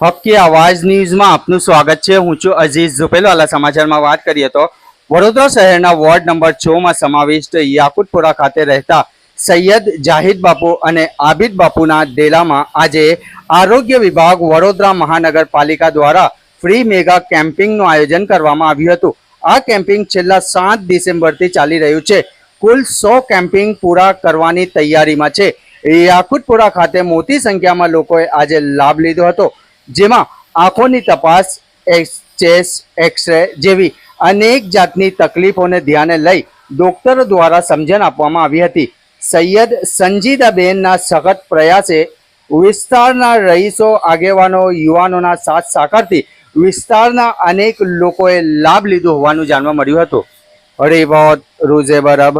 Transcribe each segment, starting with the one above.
હક્કી આવાજ ન્યૂઝમાં આપનું સ્વાગત છે. હું છું અઝીઝ ઝુપેલવાલા સમાચારમાં વાત કરીએ તો વડોદરા શહેરના વોર્ડ નંબર છ માં સમાવિષ્ટ યાકુતપુરા ખાતે રહેતા સૈયદ જાહિદ બાપુ અને આબિદ બાપુના ડેલામાં આજે આરોગ્ય વિભાગ વડોદરા મહાનગરપાલિકા દ્વારા ફ્રી મેગા કેમ્પિંગનું આયોજન કરવામાં આવ્યું હતું. આ કેમ્પિંગ છેલ્લા સાત ડિસેમ્બરથી ચાલી રહ્યું છે. કુલ સો કેમ્પિંગ પૂરા કરવાની તૈયારીમાં છે. યાકુતપુરા ખાતે મોટી સંખ્યામાં લોકોએ આજે લાભ લીધો હતો. જેમાં આંખોની તપાસ ચેસ, એક્સરે જેવી અનેક જાતની તકલીફોને ધ્યાને લઈ ડોક્ટરો દ્વારા સમજણ આપવામાં આવી હતી. સૈયદ સંજીદાબેનના સખત પ્રયાસે વિસ્તારના રહીશો, આગેવાનો, યુવાનોના સાથ સાકારથી વિસ્તારના અનેક લોકોએ લાભ લીધો હોવાનું જાણવા મળ્યું હતું. હરિભવત રોઝે બરબ.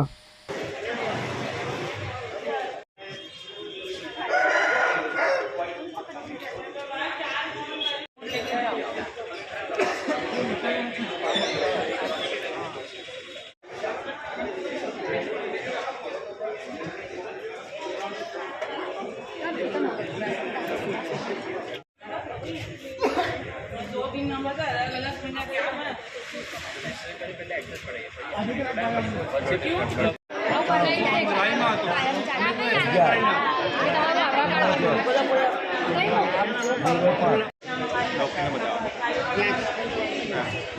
दो तीन नंबर का अलग अलग बिना क्या है डॉक्टर ने बताओ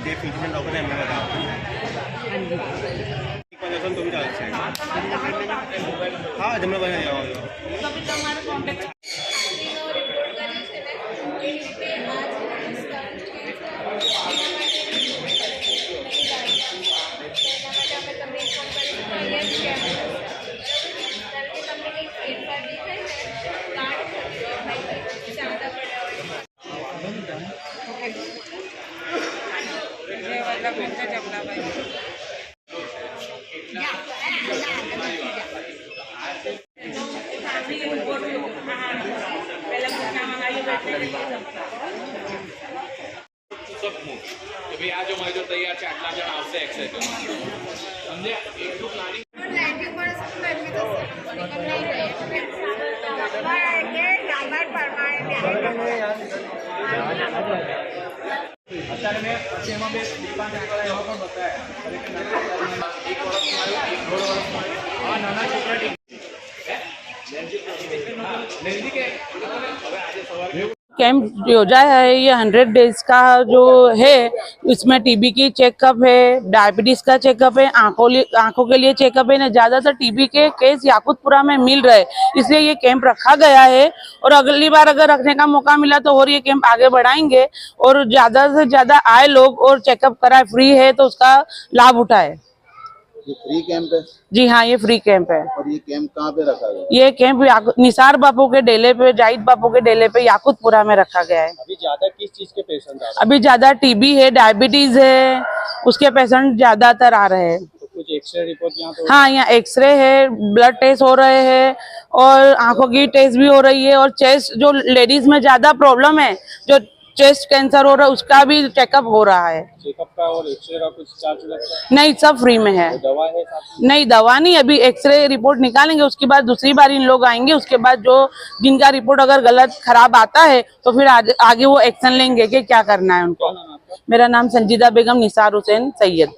जे फिजिशियन डॉक्टर ने बताओ तुम्ही डान्स आहे હા જમણભાઈ અહીંયા આવો શકું કે ભાઈ આ જો મારી જો તૈયાર છે આટલા જણ આવશે એક્સેટ સમજે એટલું પ્લાનિંગ અત્યારે મેં પછી એમાં બે દીપાંકરવાળા એવા પણ બતાવ્યા હવે કે નાના એક વર્ષ માર્યો એક દોઢ વર્ષ માર્યો આ નાના છોકરા कैंप योजा है ये हंड्रेड डेज़ का जो है, इसमें टीबी की चेकअप है, डायबिटीज़ का चेकअप है, आँखों आँखों के लिए चेकअप है, ना ज़्यादातर टीबी के केस याकूतपुरा में मिल रहे इसलिए ये कैंप रखा गया है और अगली बार अगर रखने का मौका मिला तो और ये कैंप आगे बढ़ाएँगे और ज़्यादा से ज़्यादा आए लोग और चेकअप कराए, फ्री है तो उसका लाभ उठाए। ये फ्री कैंप है? जी हाँ ये फ्री कैंप है। और ये कैंप कहाँ पे रखा गया? ये कैंप निसार बापू के डेले पे जाहिद बापू के डेले पे याकुतपुरा में रखा गया है। अभी ज़्यादा किस चीज़ के पेशेंट आ अभी ज़्यादा टीबी है डायबिटीज़ है उसके पेशेंट ज़्यादातर आ रहे हैं। तो कुछ एक्सरे रिपोर्ट यहाँ तो हाँ यहाँ एक्सरे है ब्लड टेस्ट हो रहे हैं और आँखों की टेस्ट भी हो रही है और चेस्ट जो लेडीज़ में ज़्यादा प्रॉब्लम है जो चेस्ट कैंसर हो रहा है उसका भी चेकअप हो रहा है। चेकअप का और एक्सरे का कुछ चार्ज लगता है? नहीं सब फ्री में है। दवा है नहीं दवा नहीं अभी एक्सरे रिपोर्ट निकालेंगे उसके बाद दूसरी बार इन लोग आएँगे उसके बाद जो जिनका रिपोर्ट अगर गलत खराब आता है तो फिर आगे वो एक्शन लेंगे की क्या करना है उनको। मेरा नाम संजीदा बेगम निसार हुसैन सैयद।